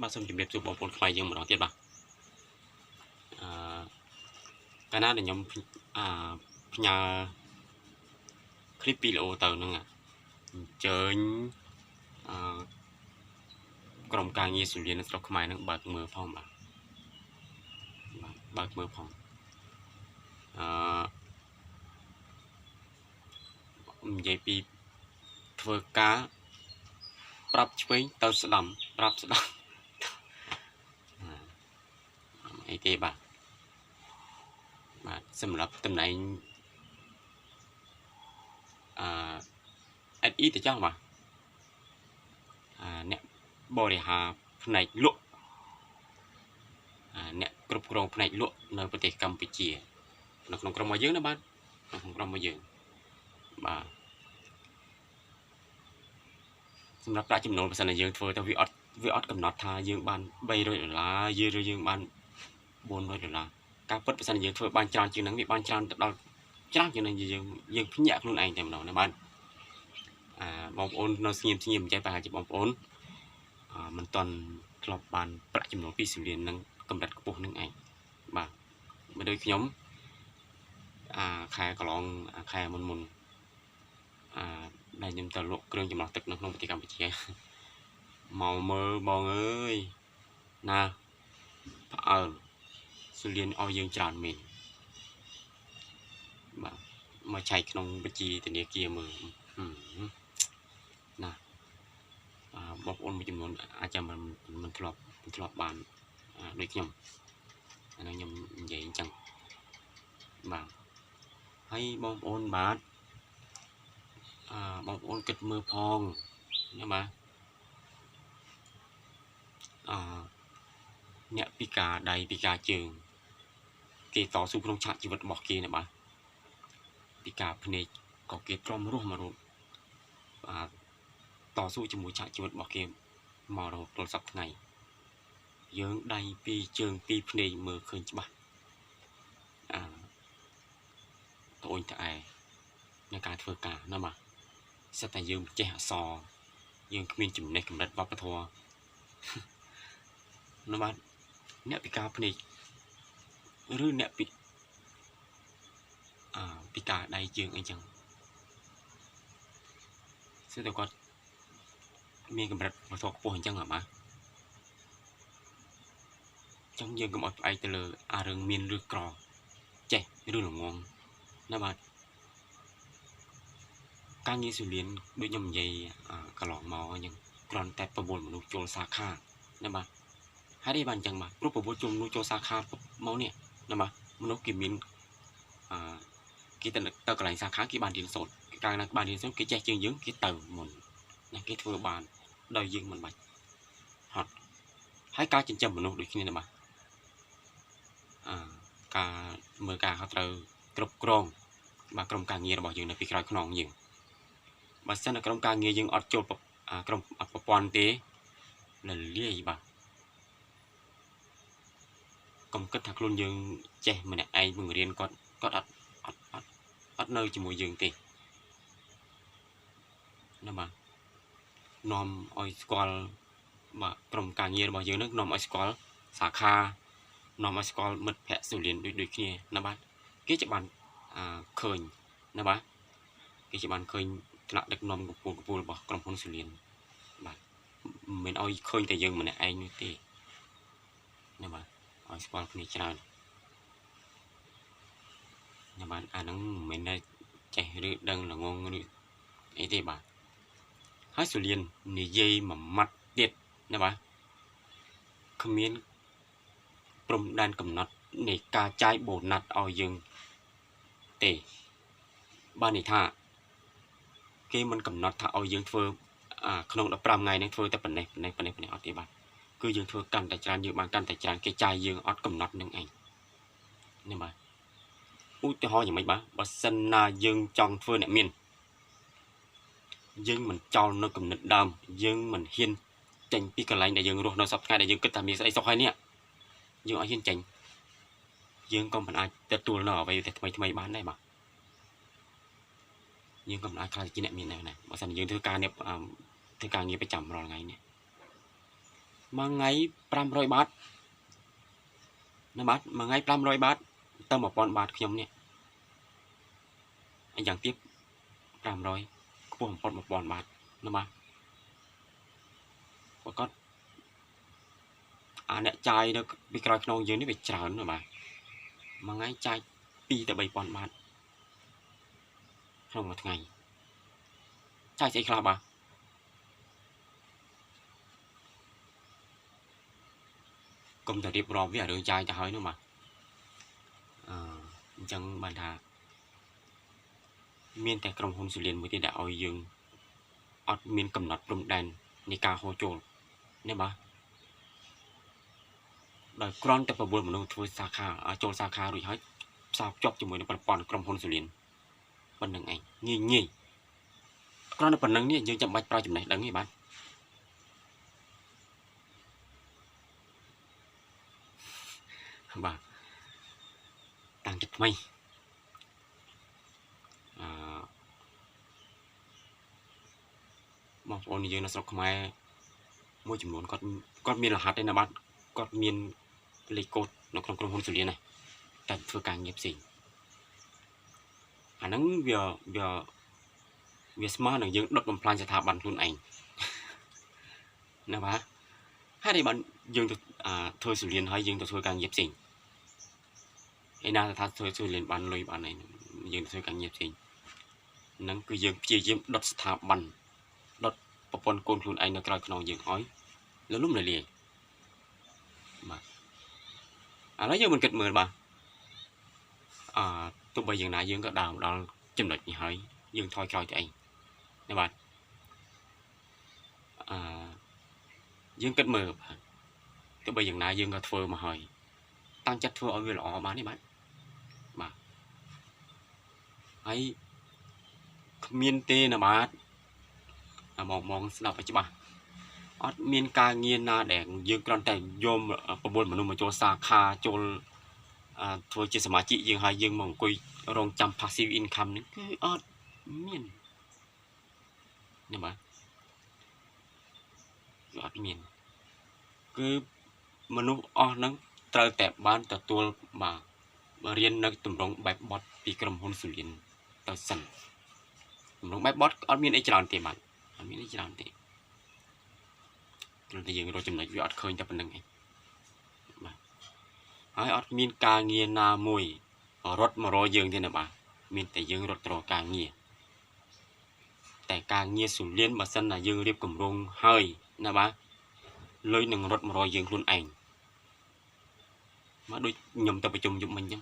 បាទសូមជម្រាបសួរបងប្អូនខ្មែរយើងម្ដងទៀតបាទអឺកាលណាដែលខ្ញុំអឺផ្ញើคลิปវីដេអូទៅហ្នឹងអញ្ជើញអឺក្រុមការងារសុលាននៅស្រុកខ្មែរហ្នឹងបើកមើលផងបាទបាទបើកមើលផងអឺនិយាយពីធ្វើការប្រាប់ឆ្វេងទៅស្ដាំប្រាប់ស្ដាំ អីទេបាទបាទសម្រាប់តំណែងអឺ SE ទៅចោះបាទអាអ្នកបរិហារផ្នែកលក់អាអ្នកគ្រប់គ្រងផ្នែកលក់នៅប្រទេសកម្ពុជានៅក្នុងក្រុមរបស់យើងណាបាទនៅក្នុងក្រុមរបស់យើងបាទសម្រាប់ប្រាក់ចំណូលបើសិនជាយើងធ្វើទៅវាអត់វាអត់កំណត់ថាយើងបាន300ដុល្លារយើងឬយើងបាន 400ដុល្លារការពិតបើសិនជាយើងធ្វើបានច្រើនជាងហ្នឹងវាបានច្រើនទៅដល់ច្រើនជាងហ្នឹងយើងយើងភ្ញាក់ខ្លួនឯងតែម្ដងណាបាទអាបងប្អូននៅស្ងៀមស្ងៀមចេះប្រហែលជាបងប្អូនអឺមិនតន់ធ្លាប់បានប្រាក់ចំណូលពីសរៀននឹងកម្រិតខ្ពស់នឹងឯងបាទមិនដូចខ្ញុំអាខែកន្លងអាខែមុនមុនអាដែលខ្ញុំទៅលក់គ្រឿងចម្រោះទឹកនៅក្នុងប្រទេសកម្ពុជាមកមើលបងអើយណាផ្អើល សលៀនឲ្យយើងច្រើនមែនបាទមកចែកក្នុងបញ្ជីធនាគារមើលហឹមណាអាបងប្អូនមួយចំនួនអាចจะមិនមិនធ្លាប់មិនធ្លាប់បានអាដូចខ្ញុំអានោះខ្ញុំនិយាយអញ្ចឹងបាទហើយបងប្អូនបាទអឺបងប្អូនគិតមើលផងណាបាទអឺអ្នកពិការដៃពិការជើង គេតស៊ូក្នុងឆាកជីវិតរបស់គេណាបាទពិការភ្នែកក៏គេទ្រាំរស់មករហូតបាទតស៊ូជាមួយឆាកជីវិតរបស់គេមករហូតដល់សប្តាហ៍ថ្ងៃយើងដៃពីរជើងពីរភ្នែកមើលឃើញច្បាស់អឺត្អូញត្អែในការធ្វើការណាបាទសិតតែយើងចេះអក្សរយើងគ្មានចំណេះកម្រិតវប្បធម៌ណាបាទអ្នកពិការភ្នែក ឬអ្នកពិអឺពិការដៃជើងអីចឹងសិតតែគាត់មានកម្រិតវប្បធម៌ខ្ពស់អញ្ចឹងហ៎បាទចឹងយើងកុំឲ្យផ្អែកទៅលើអារឿងមានឬក្រចេះឬល្ងងណាបាទការងារសុលានដូចខ្ញុំនិយាយអាកន្លងមកអញ្ចឹងគ្រាន់តែប្រមូលមនុស្សចូលសាខាណាបាទហើយនេះបានអញ្ចឹងបាទព្រោះប្រមូលចូលមនុស្សចូលសាខាមកនេះ ណាបាទមនុស្សគេមានអឺគេទៅទៅកន្លែងសាខាគេបានរៀនសូត្រកាលណាបានរៀនសូត្រគេចេះជាងយើងគេទៅមុនណាគេធ្វើបានដោយយើងមិនបាច់ហត់ហើយការចិញ្ចឹមមនុស្សដូចគ្នាណាបាទអឺការមើលការខុសត្រូវគ្រប់គ្រងបាទក្រុមការងាររបស់យើងនៅពីក្រោយខ្នងយើងបើសិនតែក្រុមការងារយើងអត់ចូលអាក្រុមប្រព័ន្ធទេលលាយបាទ កុំគិតថាខ្លួនយើងចេះម្នាក់ឯងបង្រៀនគាត់គាត់អត់អត់អត់អត់នៅជាមួយយើងទេណាបាទនាំឲ្យស្គាល់បាទក្រុមការងាររបស់យើងនឹងនាំឲ្យស្គាល់សាខានាំឲ្យស្គាល់មិត្តភ័ក្តិស៊ូលៀនដូចដូចគ្នាណាបាទគេច្បាស់ឃើញណាបាទគេច្បាស់ឃើញថ្នាក់ដឹកនាំកម្ពុជាកម្ពុជារបស់ក្រុមហ៊ុនស៊ូលៀនបាទមិនឲ្យឃើញតែយើងម្នាក់ឯងនោះទេណាបាទ ឲ្យស្គាល់គ្នាច្រើនណាបាទអាហ្នឹងមិនមែនចេះឬដឹងល្ងងឬអីទេបាទហើយសុលាននិយាយមួយម៉ាត់ទៀតណាបាទគ្មានព្រំដែនកំណត់នៃការចាយបូណាត់ឲ្យយើងទេបានន័យថាគេមិនកំណត់ថាឲ្យយើងធ្វើអាក្នុង15ថ្ងៃនេះធ្វើតែប៉ុណ្ណេះប៉ុណ្ណេះប៉ុណ្ណេះប៉ុណ្ណេះអត់ទេបាទ គឺយើងធ្វើកាន់តែច្រើនយើងបានកាន់តែច្រើនគេចាយយើងអត់កំណត់នឹងឯងនេះបាទឧទាហរណ៍យ៉ាងម៉េចបាទបើសិនណាយើងចង់ធ្វើអ្នកមានយើងមិនចោលនៅគំនិតដើមយើងមិនហ៊ានចេញពីកន្លែងដែលយើងរស់នៅសពថ្ងៃដែលយើងគិតថាមានស្អីសុខហើយនេះយើងអត់ហ៊ានចេញយើងក៏មិនអាចទទួលនៅអ្វីតែថ្មីថ្មីបានដែរបាទយើងក៏មិនអាចខ្លាចជាអ្នកមានដែរណាបើសិនយើងធ្វើការនេះធ្វើការងារប្រចាំរាល់ថ្ងៃនេះ មួយថ្ងៃ500បាតណាបាទមួយថ្ងៃ500បាតទៅ1000បាតខ្ញុំនេះហើយយ៉ាងទៀត500ខ្ពស់បំផុត1000បាតណាបាទប្រកបអាអ្នកចាយនៅពីក្រោយខ្នងយើងនេះវាច្រើនណាបាទមួយថ្ងៃចាយ2ទៅ3000បាតក្នុងមួយថ្ងៃចាយស្អីខ្លះបាទ កុំតែរៀបរាប់វារឿងចាយទៅហើយនោះបាទអឺអញ្ចឹងបានថា មានតែក្រុមហ៊ុនស៊ូលៀនមួយទៀតដែលឲ្យយើងអត់មានកំណត់ព្រំដែននៃការហូរចូលនេះបាទដោយគ្រាន់តែប្រមូលមនុស្សធ្វើសាខាចូលសាខារួចហើយផ្សារភ្ជាប់ជាមួយនឹងប្រព័ន្ធក្រុមហ៊ុនស៊ូលៀនប៉ុណ្្នឹងឯងងាយងាយគ្រាន់តែប៉ុណ្្នឹងនេះយើងចាំបាច់ប្រើចំណេះដឹងទេបាទ បាទតាំងចិត្តថ្មីអឺបងប្អូនយើងនៅស្រុកខ្មែរមួយចំនួនគាត់គាត់មានរហ័សទេណាបាទគាត់មានលេខកូដនៅក្នុងក្រុមហ៊ុនស៊ូលៀនណាតែធ្វើការងារផ្សេងអាហ្នឹងវាវាវាស្មើនឹងយើងដុតបំផ្លាញស្ថាប័នខ្លួនឯងណាបាទហើយនេះបានយើងទៅធ្វើស៊ូលៀនហើយយើងទៅធ្វើការងារផ្សេង ឯណាថាធ្វើស៊ូលៀនបានលុយបានអីយើងទៅធ្វើការងារផ្សេងហ្នឹងគឺយើងព្យាយាមដុតស្ថាប័នដុតប្រព័ន្ធកូនខ្លួនឯងនៅក្រៅខ្នងយើងឲ្យលលំលលាយបាទឥឡូវយើងមិនគិតមើលបាទអឺទោះបីយ៉ាងណាយើងក៏ដើរដល់ចំណុចនេះហើយយើងថយក្រោយទៅអីណាបាទអឺយើងគិតមើលបាទទោះបីយ៉ាងណាយើងក៏ធ្វើមកហើយតាំងចិត្តធ្វើឲ្យវាល្អបានទេបាទបាទ ហើយគ្មានទេណាបាទមកមកស្ដាប់ឲ្យច្បាស់អត់មានការងារណាដែលយើងគ្រាន់តែយកប្រមូលមនុស្សមកចូលសាខាចូលធ្វើជាសមាជិកយើងហើយយើងមកអង្គុយរងចាំ passive income នេះគឺអត់មានណាបាទគឺអត់មានគឺមនុស្សអស់ហ្នឹងត្រូវតែបានទទួលបាទរៀននៅទម្រង់បែបបត់ពីក្រុមហ៊ុនស៊ូលៀន ទៅសិនទម្រង់បែបបត់អត់មានអីច្រើនទេបាទអត់មានអីច្រើនទេគ្រាន់តែយើងរកចំណុចវាអត់ឃើញតែប៉ុណ្្នឹងឯងបាទហើយអត់មានការងារណាមួយរត់មករកយើងទេណាបាទមានតែយើងរត់ទៅរកការងារតែការងារស៊ូលៀនបើសិនណាយើងរៀបគម្រោងហើយណាបាទលុយនឹងរត់មករកយើងខ្លួនឯងមកដូចខ្ញុំទៅប្រជុំយប់មិញអញ្ចឹង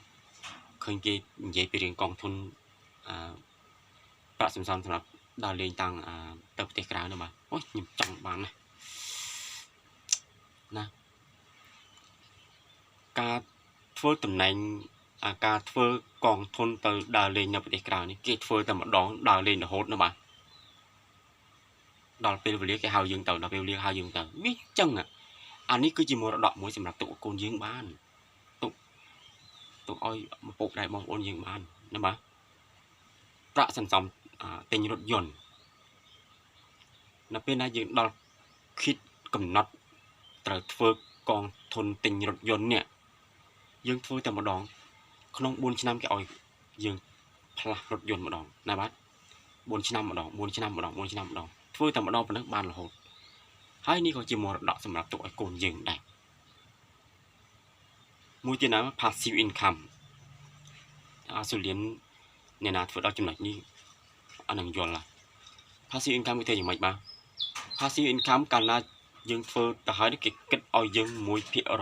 ឃើញគេនិយាយពីរឿងកងទុនអឺ ប្រាក់សំសំសម្រាប់ដល់លេងតាំងទៅប្រទេសក្រៅនោះបាទអូយខ្ញុំចង់បានណាណាការធ្វើតំណែងអាការធ្វើកងទុនទៅដើរលេងនៅប្រទេសក្រៅនេះគេធ្វើតែម្ដងដើរលេងរហូតណាបាទដល់ពេលវេលាគេហៅយើងទៅដល់ពេលវេលាហៅយើងទៅវាចឹងអានេះគឺជាមរតកមួយសម្រាប់ទុកកូនយើងបានទុកទុកឲ្យឪពុកដែរបងប្អូនយើងបានណាបាទ ប្រាក់សន្សំទិញរថយន្តនៅពេលណាយើងដល់គិតកំណត់ត្រូវធ្វើកងទុនទិញរថយន្តនេះយើងធ្វើតែម្ដង ក្នុង4ឆ្នាំគេឲ្យយើងផ្លាស់រថយន្តម្ដងណាបាទ4ឆ្នាំម្ដង4ឆ្នាំម្ដង4ឆ្នាំម្ដងធ្វើតែម្ដងប៉ុណ្ណឹងបានរហូតហើយនេះក៏ជាមរតកសម្រាប់ទុកឲ្យកូនយើងដែរមួយទៀតណា passive income អាស៊ូលៀន អ្នកណាធ្វើដល់ចំណុចនេះអានឹងយល់ឡា passive income គេធ្វើយ៉ាងម៉េចបាទ passive income កាលណាយើងធ្វើទៅហើយគេគិតឲ្យយើង1%អ